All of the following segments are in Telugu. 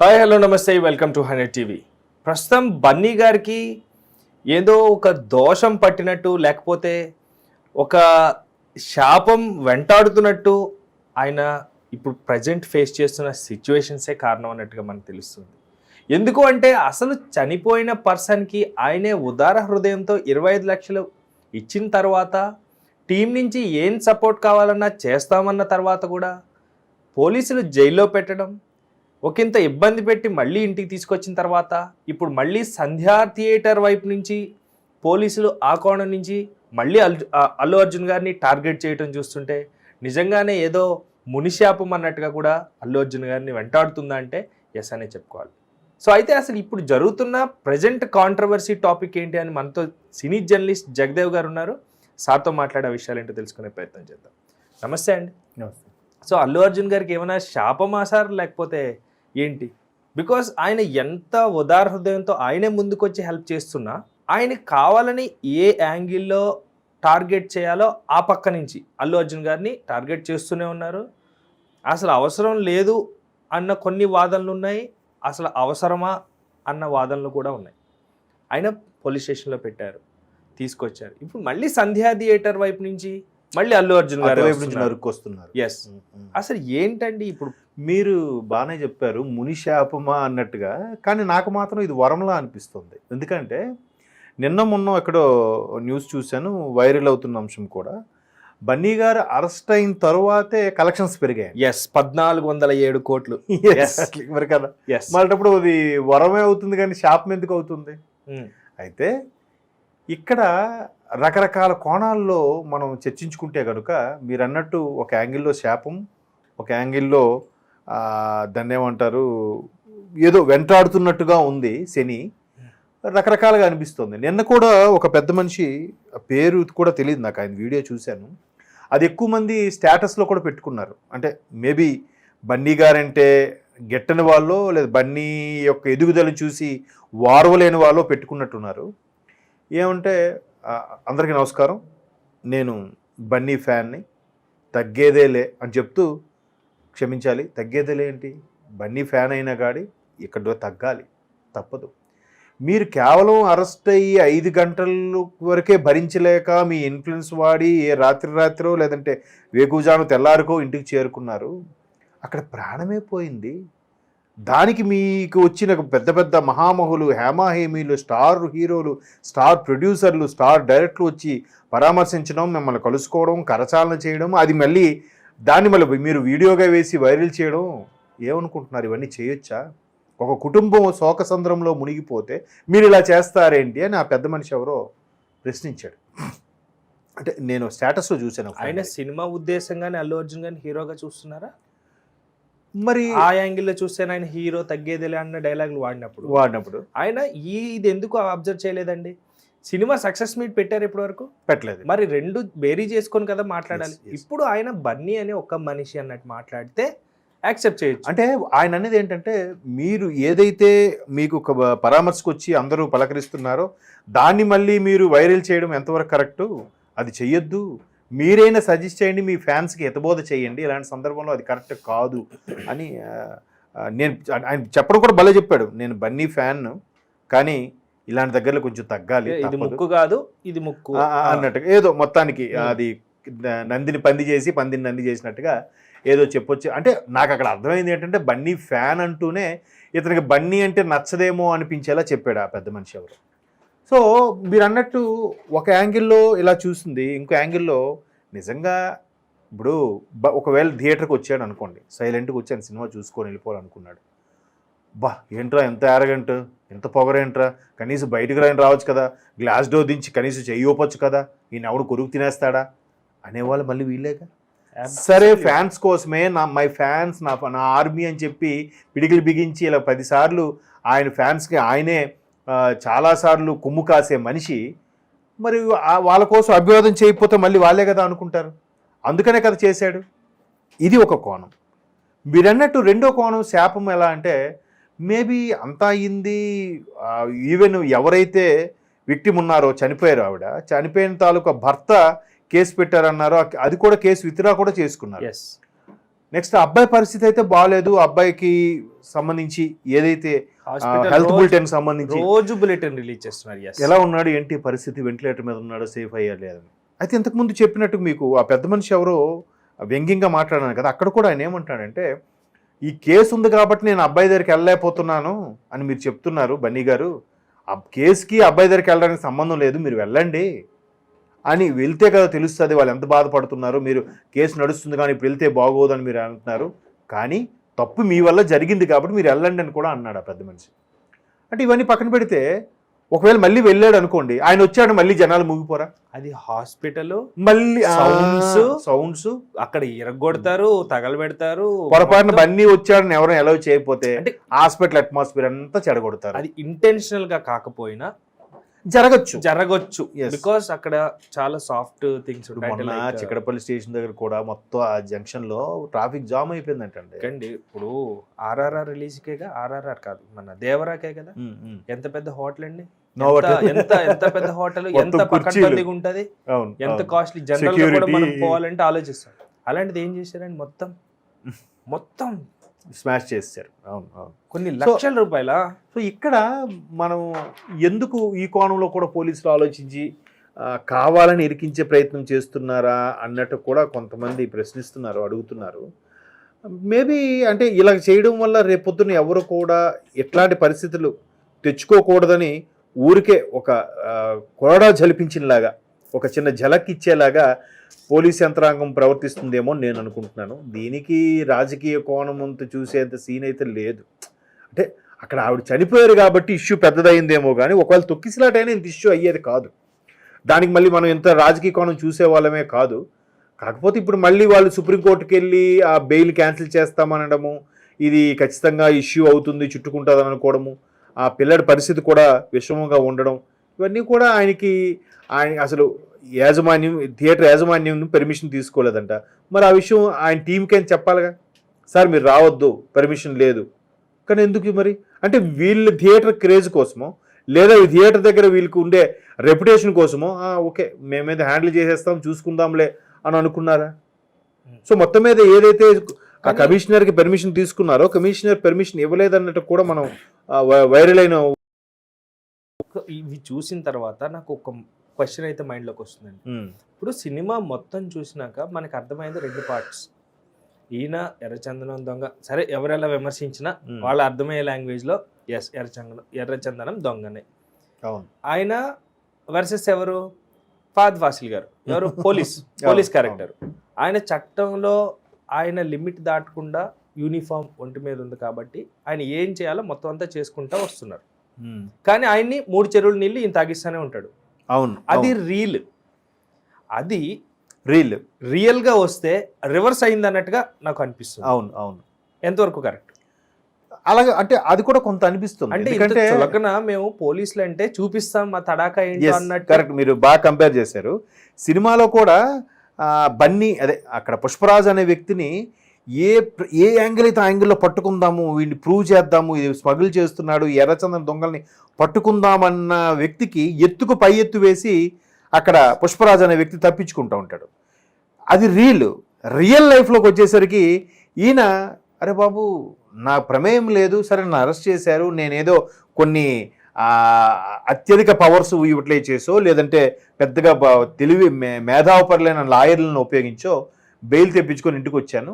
హాయ్ హలో నమస్తే వెల్కమ్ టు హండ్రెడ్ టీవీ. ప్రస్తుతం బన్నీ గారికి ఏదో ఒక దోషం పట్టినట్టు లేకపోతే ఒక శాపం వెంటాడుతున్నట్టు ఆయన ఇప్పుడు ప్రజెంట్ ఫేస్ చేస్తున్న సిచ్యువేషన్సే కారణం అన్నట్టుగా మనకు తెలుస్తుంది. ఎందుకు అంటే అసలు చనిపోయిన పర్సన్కి ఆయనే ఉదార హృదయంతో ఇరవై ఐదు లక్షలు ఇచ్చిన తర్వాత టీం నుంచి ఏం సపోర్ట్ కావాలన్నా చేస్తామన్న తర్వాత కూడా పోలీసులు జైల్లో పెట్టడం ఒకంత ఇబ్బంది పెట్టి మళ్ళీ ఇంటికి తీసుకొచ్చిన తర్వాత ఇప్పుడు మళ్ళీ సంధ్యా థియేటర్ వైపు నుంచి పోలీసులు ఆ కోణం నుంచి మళ్ళీ అల్లు అర్జున్ గారిని టార్గెట్ చేయటం చూస్తుంటే నిజంగానే ఏదో మునిశాపం అన్నట్టుగా కూడా అల్లు అర్జున్ గారిని వెంటాడుతుందా అంటే ఎస్ అనే చెప్పుకోవాలి. సో అయితే అసలు ఇప్పుడు జరుగుతున్న ప్రజెంట్ కాంట్రవర్సీ టాపిక్ ఏంటి అని మనతో సినీ జర్నలిస్ట్ జగదేవ్ గారు ఉన్నారు. సార్తో మాట్లాడే విషయాలు ఏంటో తెలుసుకునే ప్రయత్నం చేద్దాం. నమస్తే అండి. సో అల్లు అర్జున్ గారికి ఏమైనా శాపమా సార్ లేకపోతే ఏంటి? బికాస్ ఆయన ఎంత ఉదార హృదయంతో ఆయనే ముందుకొచ్చి హెల్ప్ చేస్తున్నా ఆయన కావాలని ఏ యాంగిల్లో టార్గెట్ చేయాలో ఆ పక్క నుంచి. అల్లు అర్జున్ గారిని టార్గెట్ చేస్తూనే ఉన్నారు. అసలు అవసరం లేదు అన్న కొన్ని వాదనలు ఉన్నాయి. అసలు అవసరమా అన్న వాదనలు కూడా ఉన్నాయి. ఆయన పోలీస్ స్టేషన్లో పెట్టారు తీసుకొచ్చారు. ఇప్పుడు మళ్ళీ సంధ్యా థియేటర్ వైపు నుంచి మళ్ళీ అల్లు అర్జున్ గారు నరుక్కొస్తున్నారు ఎస్ అసలు ఏంటండి ఇప్పుడు? మీరు బాగానే చెప్పారు ముని శాపమా అన్నట్టుగా కానీ నాకు మాత్రం ఇది వరంలా అనిపిస్తుంది. ఎందుకంటే నిన్న మొన్న ఎక్కడో న్యూస్ చూశాను వైరల్ అవుతున్న అంశం కూడా. బన్నీ గారు అరెస్ట్ అయిన తరువాతే కలెక్షన్స్ పెరిగాయి ఎస్ పద్నాలుగు వందల ఏడు కోట్లు. Yes. మరి కదా. ఎస్ మళ్ళీ అది వరమే అవుతుంది కానీ శాపం ఎందుకు అవుతుంది? అయితే ఇక్కడ రకరకాల కోణాల్లో మనం చర్చించుకుంటే కనుక మీరు అన్నట్టు ఒక యాంగిల్లో శాపం ఒక యాంగిల్లో దాన్ని ఏమంటారు ఏదో వెంటాడుతున్నట్టుగా ఉంది శని. రకరకాలుగా అనిపిస్తుంది. నిన్న కూడా ఒక పెద్ద మనిషి పేరు కూడా తెలియదు నాకు ఆయన వీడియో చూశాను. అది ఎక్కువ మంది స్టేటస్లో కూడా పెట్టుకున్నారు. అంటే మేబీ బన్నీ గారంటే గెట్టని వాళ్ళు లేదా బన్నీ యొక్క ఎదుగుదలను చూసి వారవలేని వాళ్ళు పెట్టుకున్నట్టున్నారు. ఏమంటే అందరికీ నమస్కారం. నేను బన్నీ ఫ్యాన్ని తగ్గేదేలే అని చెప్తూ క్షమించాలి. తగ్గేదేలే ఏంటి? బన్నీ ఫ్యాన్ అయినా గాడి ఇక్కడ తగ్గాలి. తప్పదు. మీరు కేవలం అరెస్ట్ అయ్యి ఐదు గంటల వరకే భరించలేక మీ ఇన్ఫ్లుయెన్స్ వాడి ఏ రాత్రి రాత్రో లేదంటే వేకుజాను తెల్లారికో ఇంటికి చేరుకున్నారు. అక్కడ ప్రాణమే పోయింది. దానికి మీకు వచ్చిన పెద్ద పెద్ద మహామహులు హేమాహేమీలు స్టార్ హీరోలు స్టార్ ప్రొడ్యూసర్లు స్టార్ డైరెక్టర్లు వచ్చి పరామర్శించడం మిమ్మల్ని కలుసుకోవడం కరచాలన చేయడం అది మళ్ళీ దాన్ని మళ్ళీ మీరు వీడియోగా వేసి వైరల్ చేయడం ఏమనుకుంటున్నారు? ఇవన్నీ చేయొచ్చా? ఒక కుటుంబం శోకసంద్రంలో మునిగిపోతే మీరు ఇలా చేస్తారేంటి అని ఆ పెద్ద మనిషి ఎవరో ప్రశ్నించాడు. అంటే నేను స్టేటస్లో చూశాను. ఆయన ఆయన. సినిమా ఉద్దేశంగానే అల్లు అర్జున్ గారిని హీరోగా చూస్తున్నారా? మరి ఆ యాంగిల్లో చూస్తే ఆయన హీరో తగ్గేదిలే అన్న డైలాగులు వాడినప్పుడు. వాడినప్పుడు. ఆయన ఈ ఇది ఎందుకు అబ్జర్వ్ చేయలేదండి? సినిమా సక్సెస్ మీట్ పెట్టారు ఇప్పటి వరకు పెట్టలేదు. మరి రెండు బేరీ చేసుకొని కదా మాట్లాడాలి. ఇప్పుడు ఆయన బన్నీ అనే ఒక్క మనిషి అన్నట్టు మాట్లాడితే యాక్సెప్ట్ చేయొచ్చు. అంటే ఆయన అనేది ఏంటంటే మీరు ఏదైతే మీకు ఒక పరామర్శకు వచ్చి అందరూ పలకరిస్తున్నారో దాన్ని మళ్ళీ మీరు వైరల్ చేయడం ఎంతవరకు కరెక్టు? అది చెయ్యొద్దు. మీరైనా సజెస్ట్ చేయండి మీ ఫ్యాన్స్కి ఎతబోధ చేయండి ఇలాంటి సందర్భంలో అది కరెక్ట్ కాదు అని నేను ఆయన చెప్పడం కూడా భలే చెప్పాడు. నేను బన్నీ ఫ్యాన్ కానీ ఇలాంటి దగ్గరలో కొంచెం తగ్గాలి ఇది. ముక్కు కాదు ఇది ముక్కు. అన్నట్టుగా ఏదో మొత్తానికి. అది నందిని పంది చేసి పందిని నంది చేసినట్టుగా ఏదో చెప్పొచ్చు. అంటే నాకు అక్కడ అర్థమైంది ఏంటంటే బన్నీ ఫ్యాన్ అంటూనే ఇతనికి బన్నీ అంటే నచ్చదేమో అనిపించేలా చెప్పాడు ఆ పెద్ద మనిషి ఎవరు. సో మీరు అన్నట్టు ఒక యాంగిల్లో ఇలా చూసింది ఇంకో యాంగిల్లో నిజంగా ఇప్పుడు ఒకవేళ థియేటర్కి వచ్చాడు అనుకోండి సైలెంట్గా వచ్చాను సినిమా చూసుకొని వెళ్ళిపోవాలనుకున్నాడు. బా ఏంట్రా ఎంత యారగంట్ ఎంత పొగరేంట్రా? కనీసం బయటకు రాని రావచ్చు కదా? గ్లాస్ డోర్ దించి కనీసం చెయ్యొప్పచ్చు కదా? ఈయన ఎవడు కొరుకు తినేస్తాడా? అనేవాళ్ళు మళ్ళీ వీళ్ళేగా? సరే ఫ్యాన్స్ కోసమే నా మై ఫ్యాన్స్ నా నా ఆర్మీ అని చెప్పి పిడికిలు బిగించి ఇలా పదిసార్లు ఆయన ఫ్యాన్స్కి ఆయనే చాలాసార్లు కొమ్ము కాసే మనిషి మరి వాళ్ళ కోసం అభివాదం చేయకపోతే మళ్ళీ వాళ్ళే కదా అనుకుంటారు? అందుకనే కదా చేశాడు. ఇది ఒక కోణం. మీరన్నట్టు రెండో కోణం శాపం ఎలా అంటే మేబీ అంతా అయింది ఈవెన్ ఎవరైతే విక్టిమ్ ఉన్నారో చనిపోయారు ఆవిడ చనిపోయిన తాలూకా భర్త కేసు పెట్టారన్నారో అది కూడా కేసు విత్డ్రా కూడా చేసుకున్నారు. ఎస్ నెక్స్ట్ అబ్బాయి పరిస్థితి అయితే బాగాలేదు అబ్బాయికి సంబంధించి ఏదైతే హెల్త్ బులెటిన్ సంబంధించి రోజు బులెటిన్ రిలీజ్ చేస్తున్నారు. ఎలా ఉన్నాడు ఏంటి పరిస్థితి వెంటిలేటర్ మీద ఉన్నాడు సేఫ్ అయ్యా లేదని అయితే ఇంతకుముందు చెప్పినట్టు మీకు ఆ పెద్ద మనిషి ఎవరో వ్యంగ్యంగా మాట్లాడాను కదా అక్కడ కూడా ఆయన ఏమంటాడంటే ఈ కేసు ఉంది కాబట్టి నేను అబ్బాయి దగ్గరికి వెళ్ళలేకపోతున్నాను అని మీరు చెప్తున్నారు బన్నీ గారు. ఆ కేసుకి అబ్బాయి దగ్గరికి వెళ్ళడానికి సంబంధం లేదు మీరు వెళ్ళండి. అని వెళ్తే కదా తెలుస్తుంది వాళ్ళు ఎంత బాధపడుతున్నారో. మీరు కేసు నడుస్తుంది కానీ ఇప్పుడు వెళ్తే బాగోదని మీరు అంటున్నారు. కానీ తప్పు మీ వల్ల జరిగింది కాబట్టి మీరు వెళ్ళండి అని కూడా అన్నాడు ఆ పెద్ద మనిషి. అంటే ఇవన్నీ పక్కన పెడితే ఒకవేళ మళ్ళీ వెళ్ళాడు అనుకోండి ఆయన వచ్చాడు మళ్ళీ జనాలు ముగిపోరా? అది హాస్పిటల్ మళ్ళీ Sounds. సౌండ్స్ అక్కడ ఇరగొడతారు తగలబెడతారు. పొరపాటున బన్నీ వచ్చాడని ఎవరైనా ఎలా చేయకపోతే అంటే హాస్పిటల్ అట్మాస్ఫియర్ అంతా చెడగొడతారు. అది ఇంటెన్షనల్గా కాకపోయినా జరగచ్చు జరగొచ్చు. బికాస్ అక్కడ చాలా సాఫ్ట్ థింగ్స్ మొన్న చిక్కడపల్లి స్టేషన్ దగ్గర కూడా మొత్తం ఆ జంక్షన్లో ట్రాఫిక్ జామ్ అయిపోయిందంటండి కండి ఇప్పుడు ఆర్ఆర్ఆర్ రిలీజ్ కేగా ఆర్ఆర్ఆర్ కాదు మన దేవరాకే కదా. ఎంత పెద్ద హోటల్ అండి. ఎంత- ఎంత పెద్ద హోటల్ ఎంత. పక్కన ఉంటది ఎంత. కాస్ట్లీ జనరల్ కూడా మనం. పోవాలంటే ఆలోచిస్తాం అలాంటిది ఏం చేశారండి మొత్తం మొత్తం స్మాష్ చేశారు అవును అవును. కొన్ని లక్షల రూపాయల? సో ఇక్కడ మనం ఎందుకు ఈ కోణంలో కూడా పోలీసులు ఆలోచించి కావాలని ఇరికించే ప్రయత్నం చేస్తున్నారా అన్నట్టు కూడా కొంతమంది ప్రశ్నిస్తున్నారు అడుగుతున్నారు. మేబీ అంటే ఇలా చేయడం వల్ల రేపొద్దున ఎవరు కూడా ఎట్లాంటి పరిస్థితులు తెచ్చుకోకూడదని ఊరికే ఒక కొరడా జలిపించినలాగా ఒక చిన్న ఝలక్ ఇచ్చేలాగా పోలీస్ యంత్రాంగం ప్రవర్తిస్తుందేమో నేను అనుకుంటున్నాను. దీనికి రాజకీయ కోణం అంత చూసేంత సీన్ అయితే లేదు. అంటే అక్కడ ఆవిడ చనిపోయారు కాబట్టి ఇష్యూ పెద్దదైందేమో కానీ ఒకవేళ తొక్కిసలాటైనా ఇంత ఇష్యూ అయ్యేది కాదు. దానికి మళ్ళీ మనం ఇంత రాజకీయ కోణం చూసే వాళ్ళమే కాదు. కాకపోతే ఇప్పుడు మళ్ళీ వాళ్ళు సుప్రీంకోర్టుకి వెళ్ళి ఆ బెయిల్ క్యాన్సిల్ చేస్తామనడము ఇది ఖచ్చితంగా ఇష్యూ అవుతుంది చుట్టుకుంటుందని అనుకోవడము ఆ పిల్లడి పరిస్థితి కూడా విషమంగా ఉండడం ఇవన్నీ కూడా ఆయనకి ఆయన అసలు యాజమాన్యం థియేటర్ యాజమాన్యం పర్మిషన్ తీసుకోలేదంట. మరి ఆ విషయం ఆయన టీంకేం చెప్పాలిగా? సార్ మీరు రావద్దు పర్మిషన్ లేదు. కానీ ఎందుకు మరి? అంటే వీళ్ళ థియేటర్ క్రేజ్ కోసమో లేదా ఈ థియేటర్ దగ్గర వీళ్ళకి ఉండే రెప్యుటేషన్ కోసమో "ఆ, ఓకే మేమేదో హ్యాండిల్ చేసేస్తాం చూసుకుందాంలే అని అనుకున్నారా? సో మొత్తం మీద ఏదైతే ఆ కమిషనర్కి పర్మిషన్ తీసుకున్నారో కమిషనర్ పర్మిషన్ ఇవ్వలేదన్నట్టు కూడా మనం వైరల్ అయిన ఇవి చూసిన తర్వాత నాకు ఒక క్వశ్చన్ అయితే మైండ్లోకి వస్తుందండి ఇప్పుడు సినిమా మొత్తం చూసినాక మనకు అర్థమైంది రెండు పార్ట్స్. ఈయన ఎర్రచందనం దొంగ. సరే ఎవరెలా విమర్శించినా వాళ్ళ అర్థమయ్యే లాంగ్వేజ్లో ఎస్ ఎర్రచందనం ఎర్రచందనం దొంగనే. అవును. ఆయన వర్సెస్ ఎవరు? ఫాద్ ఫాసిల్ గారు. ఎవరు? Police police character. ఆయన చట్టంలో ఆయన లిమిట్ దాటకుండా యూనిఫామ్ ఒంటి మీద ఉంది కాబట్టి ఆయన ఏం చేయాలో మొత్తం అంతా చేసుకుంటా వస్తున్నారు. కానీ ఆయన్ని మూడు చెరువులు నీళ్ళు ఈయన తాగిస్తూనే ఉంటాడు. అవును అది రీల్. అది రీల్. రియల్గా వస్తే రివర్స్ అయింది అన్నట్టుగా నాకు అనిపిస్తుంది. అవును అవును. ఎంతవరకు కరెక్ట్? అలాగే అంటే అది కూడా కొంత అనిపిస్తుంది. అంటే ఎందుకంటే చులకన మేము పోలీసులు అంటే చూపిస్తాం మా తడాకా ఏంటో అన్నట్టు. కరెక్ట్ మీరు బాగా కంపేర్ చేశారు. సినిమాలో కూడా బన్నీ అదే అక్కడ పుష్పరాజ్ అనే వ్యక్తిని ఏ ప్ర- ఏ యాంగిల్ అయితే యాంగిల్లో పట్టుకుందాము వీడిని ప్రూవ్ చేద్దాము ఇది స్మగుల్ చేస్తున్నాడు ఎర్రచందన దొంగల్ని పట్టుకుందామన్న వ్యక్తికి ఎత్తుకు పై ఎత్తు వేసి అక్కడ పుష్పరాజ్ అనే వ్యక్తి తప్పించుకుంటూ ఉంటాడు. అది రీల్ రియల్ లైఫ్లోకి వచ్చేసరికి ఈయన అరే బాబు నా ప్రమేయం లేదు సరే నన్ను అరెస్ట్ చేశారు నేనేదో కొన్ని అత్యధిక పవర్స్ ఇవ్వట్లే చేసో లేదంటే పెద్దగా తెలివి మే- మేధావపరులైన లాయర్లను ఉపయోగించో బెయిల్ తెప్పించుకొని ఇంటికి వచ్చాను.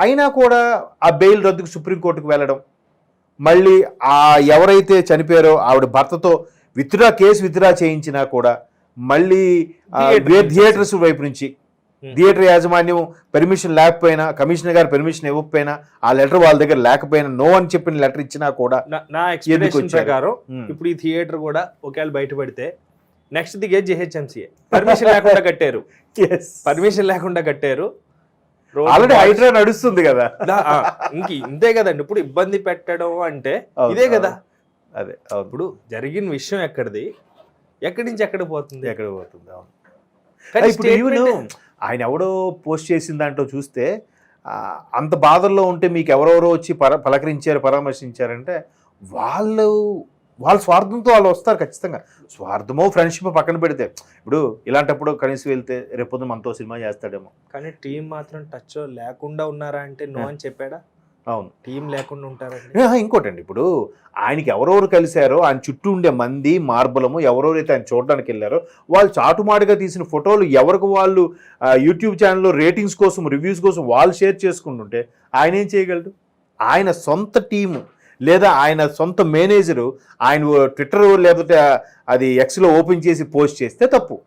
అయినా కూడా ఆ బెయిల్ రద్దుకు సుప్రీంకోర్టుకు వెళ్ళడం మళ్ళీ ఆ ఎవరైతే చనిపోయారో ఆవిడ భర్తతో విత్డ్రా కేసు విత్డ్రా చేయించినా కూడా మళ్ళీ. థియేటర్స్ వైపు నుంచి Hmm. థియేటర్ యాజమాన్యం పర్మిషన్ లేకపోయినా కమిషనర్ గారు పర్మిషన్ ఇవ్వకపోయినా ఆ లెటర్ వాళ్ళ దగ్గర లేకపోయినా నో అని చెప్పిన లెటర్ ఇచ్చినా కూడా నా- నా ఎక్స్పెక్టేషన్ వచ్చారు? ప్రకారం ఇప్పుడు ఈ థియేటర్ కూడా ఒకవేళ బయటపడితే నెక్స్ట్ దిగే జిహెచ్ఎంసీ పర్మిషన్ లేకుండా కట్టారు పర్మిషన్ లేకుండా కట్టారు ఆల్రెడీ హైడ్రా నడుస్తుంది కదా. ఇంక ఇంతే కదండి. ఇప్పుడు ఇబ్బంది పెట్టడం అంటే ఇదే కదా. అదే ఇప్పుడు జరిగిన విషయం ఎక్కడిది? ఎక్కడి నుంచి ఎక్కడ పోతుంది? ఎక్కడ పోతుంది అవును. ఇప్పుడు ఈవెన్ ఆయన ఎవడో పోస్ట్ చేసిన దాంట్లో చూస్తే అంత బాధల్లో ఉంటే మీకు ఎవరెవరో వచ్చి పర పలకరించారు పరామర్శించారంటే వాళ్ళు వాళ్ళ స్వార్థంతో వాళ్ళు వస్తారు ఖచ్చితంగా. స్వార్థమో ఫ్రెండ్షిప్ పక్కన పెడితే ఇప్పుడు ఇలాంటప్పుడు కనీసం వెళ్తే రేపొద్దు మనతో సినిమా చేస్తాడేమో. కానీ టీం మాత్రం టచ్ లేకుండా ఉన్నారా అంటే నో అని చెప్పాడా? అవును. టీం లేకుండా ఉంటారండి. ఆ, ఇంకోటండి ఇప్పుడు ఆయనకి ఎవరెవరు కలిశారో ఆయన చుట్టూ ఉండే మంది మార్బలము ఎవరెవరైతే ఆయన చూడడానికి వెళ్ళారో వాళ్ళు చాటుమాటుగా తీసిన ఫోటోలు ఎవరికి వాళ్ళు యూట్యూబ్ ఛానల్లో రేటింగ్స్ కోసం రివ్యూస్ కోసం వాళ్ళు షేర్ చేసుకుంటుంటే ఆయన ఏం చేయగలడు? ఆయన సొంత టీము లేదా ఆయన సొంత మేనేజరు ఆయన ట్విట్టర్ లేకపోతే అది ఎక్స్లో ఓపెన్ చేసి పోస్ట్ చేస్తే తప్పు.